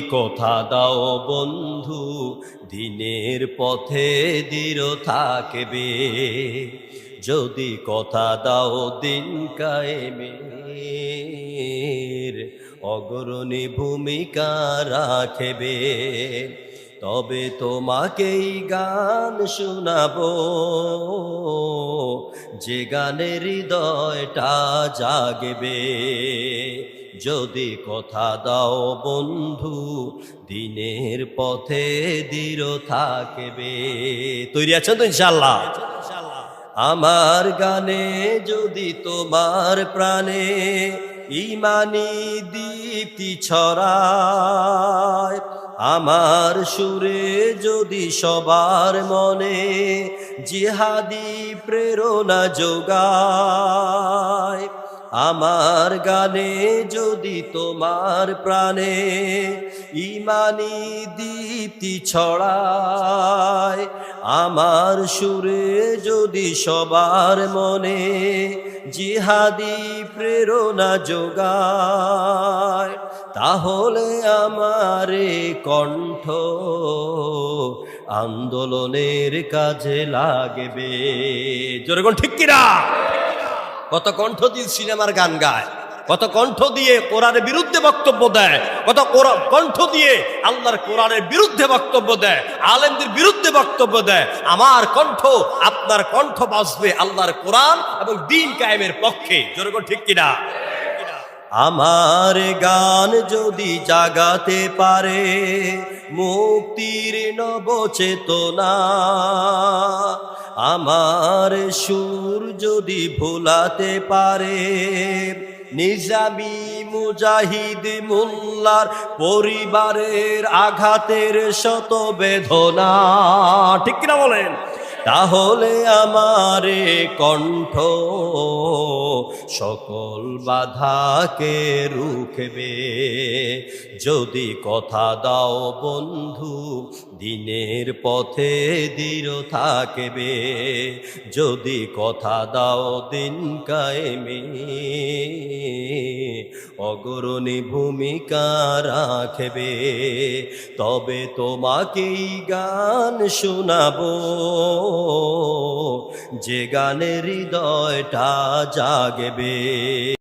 কথা দাও বন্ধু, দিনের পথে দৃঢ় থাকবে। যদি কথা দাও দিন কায়েমের, অগ্রণী ভূমিকা রাখবে। তবে তোমাকেই গান শোনাবো, যে গানের হৃদয়টা জাগবে। যদি কথা দাও বন্ধু, দিনের পথে দৃঢ় থাকবে। তৈরি আছেন তো ইনশাল্লাহ আমার গানে যদি তোমার প্রাণে ইমানি দীপ্তি ছড়ায়, আমার সুরে যদি সবার মনে জিহাদি প্রেরণা যোগায় আমার গানে যদি তোমার প্রাণে ইমানি দীপ্তি ছড়ায়, আমার সুরে যদি সবার মনে জিহাদি প্রেরণা যোগায়, তাহলে আমার কণ্ঠ আন্দোলনের কাজে লাগবে। জোরে ঠিক কিনা? কত কণ্ঠ দিয়ে সিনেমার গান গায়, কত কণ্ঠ দিয়ে কোরআনের বিরুদ্ধে বক্তব্য দেয়, কত কণ্ঠ দিয়ে আল্লাহর কোরআনের বিরুদ্ধে বক্তব্য দেয়, আলেমদের বিরুদ্ধে বক্তব্য দেয়। আমার কণ্ঠ, আপনার কণ্ঠ বাঁচবে আল্লাহর কোরআন এবং দিন কায়েমের পক্ষে। যেরকম ঠিক কিনা? আমার গান যদি জাগাতে পারে, মুক্তির নব চেতনা আমার সুর যদি ভোলাতে পারে, নিজামি মুজাহিদ মোল্লার পরিবারের আঘাতের শত বেদনা ঠিক কিনা বলেন? তাহলে আমারে কণ্ঠ, সকল বাধাকে রুখবে। যদি কথা দাও বন্ধু, দিনের পথে দৃঢ় থাকবে। যদি কথা দাও দিন কায়েমে অগ্রণী ভূমিকা রাখবে। তবে তোমাকেই গান শোনাবো। যে গানের হৃদয়টা জাগবে।